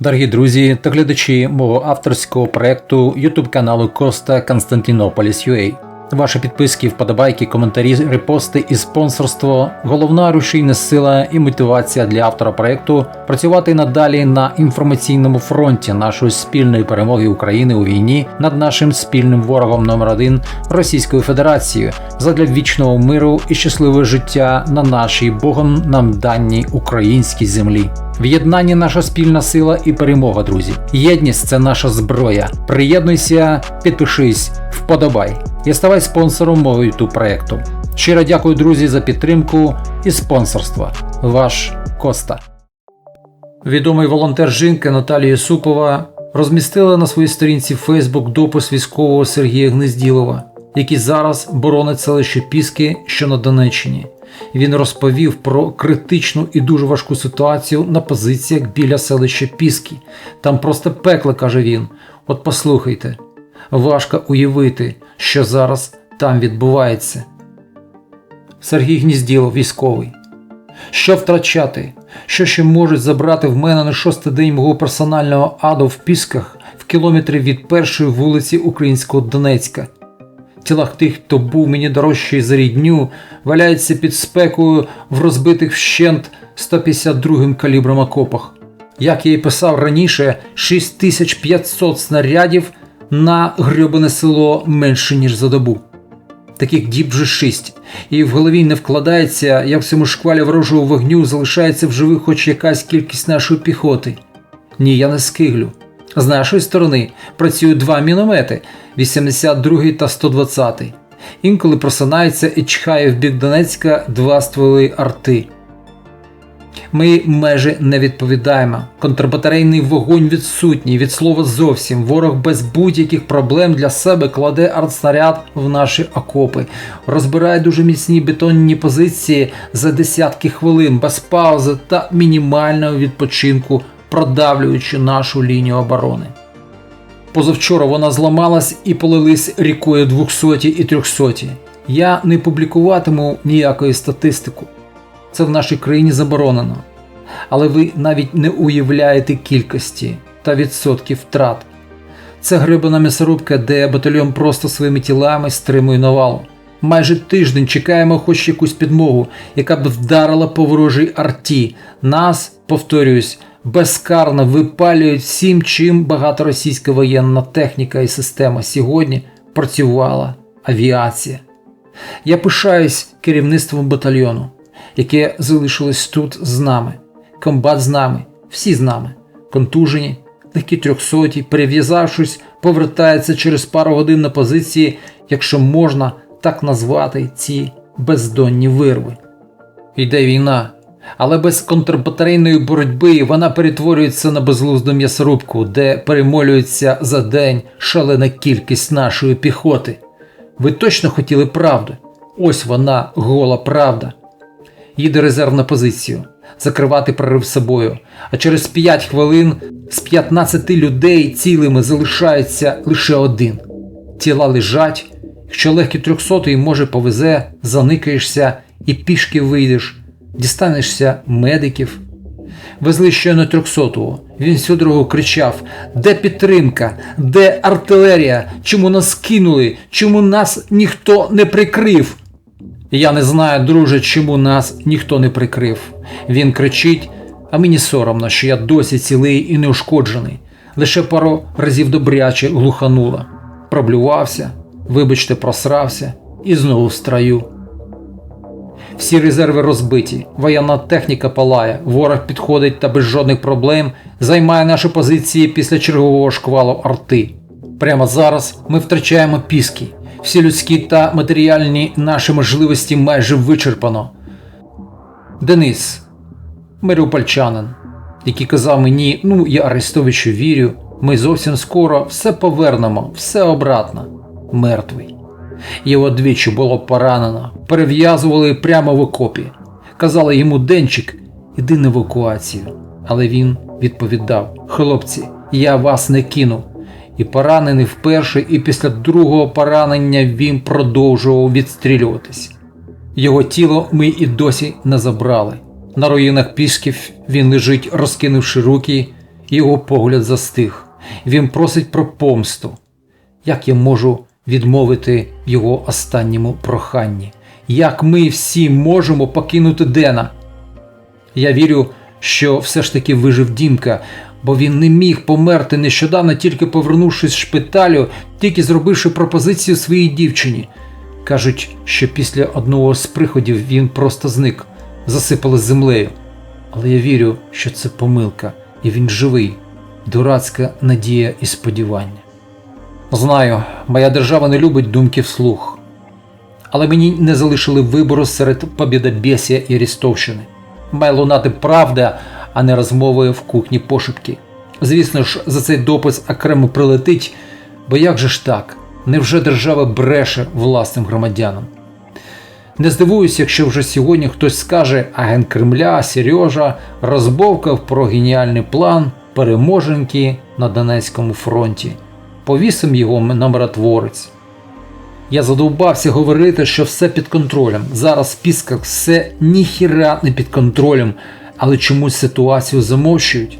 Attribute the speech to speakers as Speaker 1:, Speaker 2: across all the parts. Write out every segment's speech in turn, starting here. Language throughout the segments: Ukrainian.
Speaker 1: Дорогі друзі та глядачі мого авторського проекту YouTube каналу Коста Константинополіс UA. Ваші підписки, вподобайки, коментарі, репости і спонсорство головна рушійна сила і мотивація для автора проекту працювати надалі на інформаційному фронті нашої спільної перемоги України у війні над нашим спільним ворогом номер один Російською Федерацією задля вічного миру і щасливого життя на нашій Богом нам даній українській землі. В'єднання наша спільна сила і перемога, друзі. Єдність це наша зброя. Приєднуйся, підпишись, вподобай і ставай спонсором мого YouTube проекту. Щиро дякую, друзі, за підтримку і спонсорство. Ваш Коста. Відомий волонтер жінки Наталія Юсупова розмістила на своїй сторінці Facebook допис військового Сергія Гнезділова, який зараз боронить селище Піски, що на Донеччині. Він розповів про критичну і дуже важку ситуацію на позиціях біля селища Піски. Там просто пекло, каже він. От послухайте, важко уявити, що зараз там відбувається. Сергій Гнізділов, військовий. Що втрачати? Що ще можуть забрати в мене на шостий день мого персонального аду в Пісках в кілометрі від першої вулиці Українського Донецька? Тілах тих, хто був мені дорожчий за рідню, валяється під спекою в розбитих вщент 152 калібром окопах. Як я й писав раніше, 6500 снарядів на грьобане село менше, ніж за добу. Таких діб вже шість, і в голові не вкладається, як в цьому шквалі ворожого вогню залишається в живих хоч якась кількість нашої піхоти. Ні, я не скиглю. З нашої сторони працюють два міномети 82 та 120. Інколи просинається і чхає в бік Донецька два стволи арти. Ми межі не відповідаємо. Контрбатарейний вогонь відсутній, від слова зовсім. Ворог без будь-яких проблем для себе кладе артснаряд в наші окопи, розбирає дуже міцні бетонні позиції за десятки хвилин без паузи та мінімального відпочинку продавлюючи нашу лінію оборони. Позавчора вона зламалась і полились рікою 200 і 300. Я не публікуватиму ніякої статистику. Це в нашій країні заборонено. Але ви навіть не уявляєте кількості та відсотків втрат. Це грибана м'ясорубка, де батальйон просто своїми тілами стримує навалу. Майже тиждень чекаємо хоч якусь підмогу, яка б вдарила по ворожій арті. Нас, повторююсь, безкарно випалюють всім, чим багато російська воєнна техніка і система сьогодні працювала авіація. Я пишаюсь керівництвом батальйону, яке залишилось тут з нами. Комбат з нами, всі з нами, контужені, легкі трьохсоті, перев'язавшись, повертаються через пару годин на позиції, якщо можна так назвати ці бездонні вирви. Йде війна, але без контрбатарейної боротьби вона перетворюється на безглузду м'ясорубку, де перемолюється за день шалена кількість нашої піхоти. Ви точно хотіли правду? Ось вона, гола правда. Їде резерв на позицію, закривати прорив собою. А через 5 хвилин з 15 людей цілими залишається лише один. Тіла лежать. Якщо легкі трьохсотий, може повезе, заникаєшся і пішки вийдеш дістанешся медиків. Везли щойно трьохсотого. Він всю дорогу кричав: Де підтримка? Де артилерія? Чому нас кинули? Чому нас ніхто не прикрив? Я не знаю, друже, чому нас ніхто не прикрив. Він кричить, а мені соромно, що я досі цілий і неушкоджений. Лише пару разів добряче глухануло. Проблювався, вибачте, просрався і знову в строю. Всі резерви розбиті, воєнна техніка палає, ворог підходить та без жодних проблем займає наші позиції після чергового шквалу арти. Прямо зараз ми втрачаємо піски. Всі людські та матеріальні наші можливості майже вичерпано. Денис, мирюпольчанин, який казав мені, ну я Арестовичу вірю, ми зовсім скоро все повернемо, все обратно, мертвий. Його двічі було поранено, перев'язували прямо в окопі. Казали йому Денчик, іди на евакуацію. Але він відповідав: Хлопці, я вас не кину. І поранений вперше, і після другого поранення він продовжував відстрілюватись. Його тіло ми і досі не забрали. На руїнах пісків він лежить, розкинувши руки, Його погляд застиг. Він просить про помсту. Як я можу відмовити його останньому проханні? Як ми всі можемо покинути Дена? Я вірю, що все ж таки вижив Дімка, бо він не міг померти нещодавно, тільки повернувшись з шпиталю, тільки зробивши пропозицію своїй дівчині. Кажуть, що після одного з приходів він просто зник, засипали землею. Але я вірю, що це помилка, і він живий, дурацька надія і сподівання. Знаю, моя держава не любить думки вслух, але мені не залишили вибору серед побєдобєсія і Рістовщини. Має лунати правда, а не розмови в кухні пошепки. Звісно ж, за цей допис окремо прилетить, бо як же ж так? Невже держава бреше власним громадянам? Не здивуюсь, якщо вже сьогодні хтось скаже агент Кремля, Сережа розбовкав про геніальний план переможенки на Донецькому фронті. Повісим його на миротворець. Я задовбався говорити, що все під контролем. Зараз в списках все ніхіра не під контролем, але чомусь ситуацію замовчують.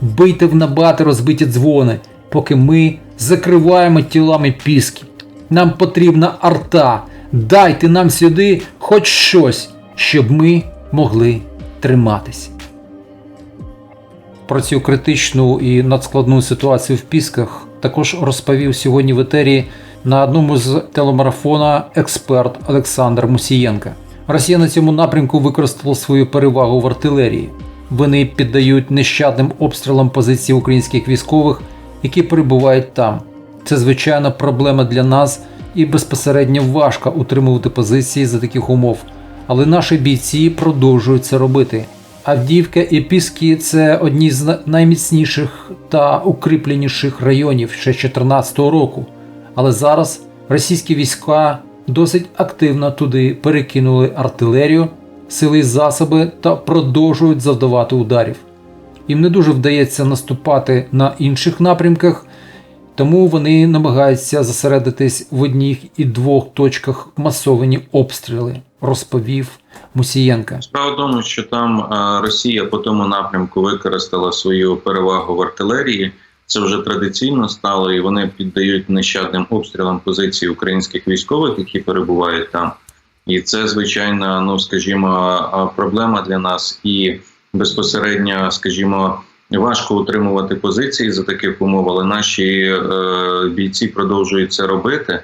Speaker 1: Бийте в набати розбиті дзвони, поки ми закриваємо тілами піски. Нам потрібна арта. Дайте нам сюди хоч щось, щоб ми могли триматись. Про цю критичну і надскладну ситуацію в Пісках також розповів сьогодні в етері на одному з телемарафона експерт Олександр Мусієнка. Росія на цьому напрямку використала свою перевагу в артилерії. Вони піддають нещадним обстрілам позиції українських військових, які перебувають там. Це звичайна проблема для нас і безпосередньо важко утримувати позиції за таких умов. Але наші бійці продовжують це робити. Авдіївка і Піски це одні з найміцніших та укріпленіших районів ще 2014 року. Але зараз російські війська досить активно туди перекинули артилерію, сили і засоби та продовжують завдавати ударів. Їм не дуже вдається наступати на інших напрямках, тому вони намагаються зосередитись в одніх і двох точках масовані обстріли, розповів Мусієнка.
Speaker 2: Справа в тому, що там Росія по тому напрямку використала свою перевагу в артилерії. Це вже традиційно стало, і вони піддають нещадним обстрілам позиції українських військових, які перебувають там. І це звичайно, ну скажімо, проблема для нас і безпосередньо, скажімо, важко утримувати позиції за таких умов, але наші е, бійці продовжують це робити.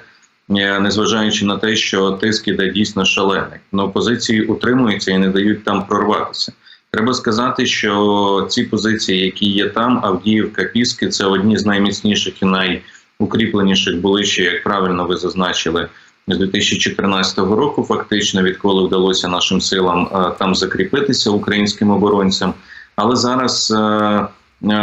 Speaker 2: Е, незважаючи на те, що тиск іде дійсно шалений. Но позиції утримуються і не дають там прорватися. Треба сказати, що ці позиції, які є там, Авдіївка, Піски, це одні з найміцніших і найукріпленіших були ще, як правильно ви зазначили, з 2014 року. Фактично, відколи вдалося нашим силам е, там закріпитися українським оборонцям. Але зараз е,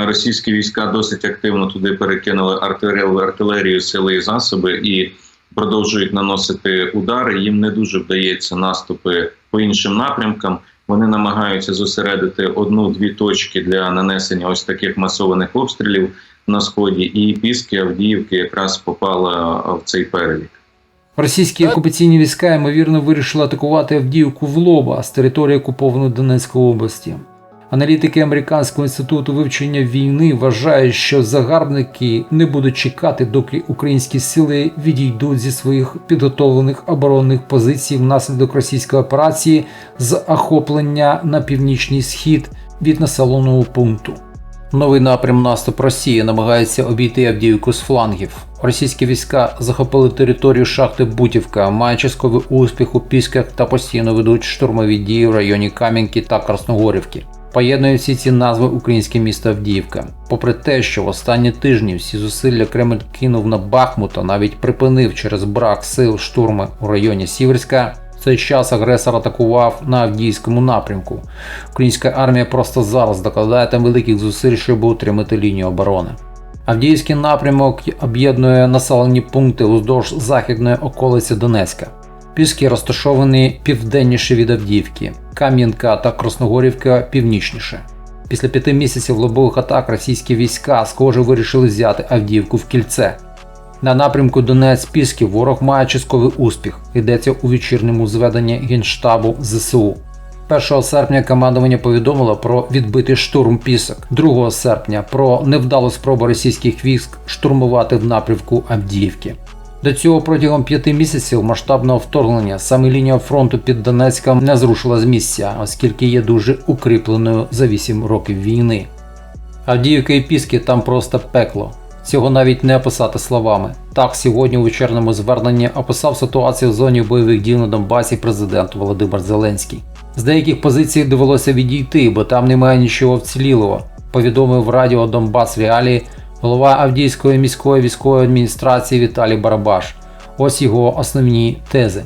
Speaker 2: російські війська досить активно туди перекинули артилерію, артилерію сили і засоби і продовжують наносити удари. Їм не дуже вдається наступи по іншим напрямкам. Вони намагаються зосередити одну-дві точки для нанесення ось таких масованих обстрілів на сході, і піски Авдіївки якраз попала в цей перелік.
Speaker 1: Російські окупаційні війська ймовірно вирішили атакувати Авдіївку в лоба з території окупованої Донецької області. Аналітики Американського інституту вивчення війни вважають, що загарбники не будуть чекати, доки українські сили відійдуть зі своїх підготовлених оборонних позицій внаслідок російської операції з охоплення на північний схід від населеного пункту. Новий напрям наступ Росії намагається обійти Авдіївку з флангів. Російські війська захопили територію шахти Бутівка, мають частковий успіх у Пісках та постійно ведуть штурмові дії в районі Кам'янки та Красногорівки поєднує всі ці назви українське місто Авдіївка. Попри те, що в останні тижні всі зусилля Кремль кинув на Бахмут, а навіть припинив через брак сил штурми у районі Сіверська. Цей час агресор атакував на Авдіївському напрямку. Українська армія просто зараз докладає там великих зусиль, щоб утримати лінію оборони. Авдіївський напрямок об'єднує населені пункти уздовж західної околиці Донецька. Піски розташовані південніше від Авдіївки, Кам'янка та Красногорівка північніше. Після п'яти місяців лобових атак російські війська схоже вирішили взяти Авдіївку в кільце. На напрямку Донець Пісків ворог має частковий успіх, йдеться у вечірньому зведенні Генштабу ЗСУ. 1 серпня командування повідомило про відбитий штурм пісок. 2 серпня про невдалу спробу російських військ штурмувати в напрямку Авдіївки. До цього протягом п'яти місяців масштабного вторгнення саме лінія фронту під Донецьком не зрушила з місця, оскільки є дуже укріпленою за 8 років війни. Авдіївка і Піски там просто пекло. Цього навіть не описати словами. Так, сьогодні у вечірньому зверненні описав ситуацію в зоні бойових дій на Донбасі президент Володимир Зеленський. З деяких позицій довелося відійти, бо там немає нічого вцілілого, повідомив радіо Донбас Реалії голова Авдіївської міської військової адміністрації Віталій Барабаш. Ось його основні тези.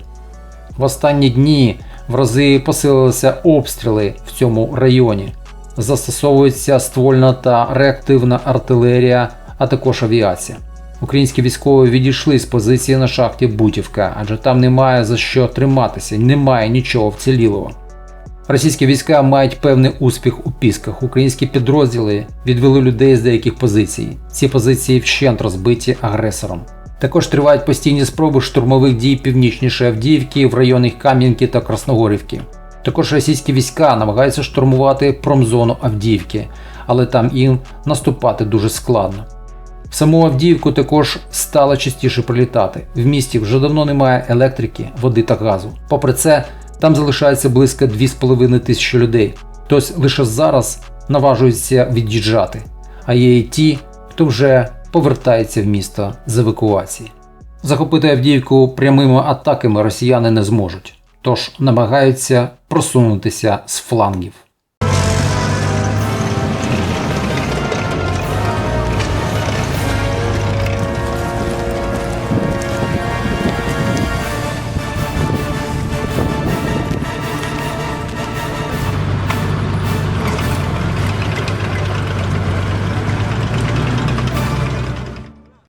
Speaker 1: В останні дні в рази посилилися обстріли в цьому районі. Застосовується ствольна та реактивна артилерія, а також авіація. Українські військові відійшли з позиції на шахті Бутівка, адже там немає за що триматися, немає нічого вцілілого. Російські війська мають певний успіх у пісках. Українські підрозділи відвели людей з деяких позицій. Ці позиції вщент розбиті агресором. Також тривають постійні спроби штурмових дій північніше Авдіївки в районах Кам'янки та Красногорівки. Також російські війська намагаються штурмувати промзону Авдіївки, але там їм наступати дуже складно. В саму Авдіївку також стало частіше прилітати. В місті вже давно немає електрики, води та газу. Попри це, там залишається близько 2,5 тисячі людей. Хтось лише зараз наважується від'їжджати, а є і ті, хто вже повертається в місто з евакуації. Захопити Авдіївку прямими атаками росіяни не зможуть, тож намагаються просунутися з флангів.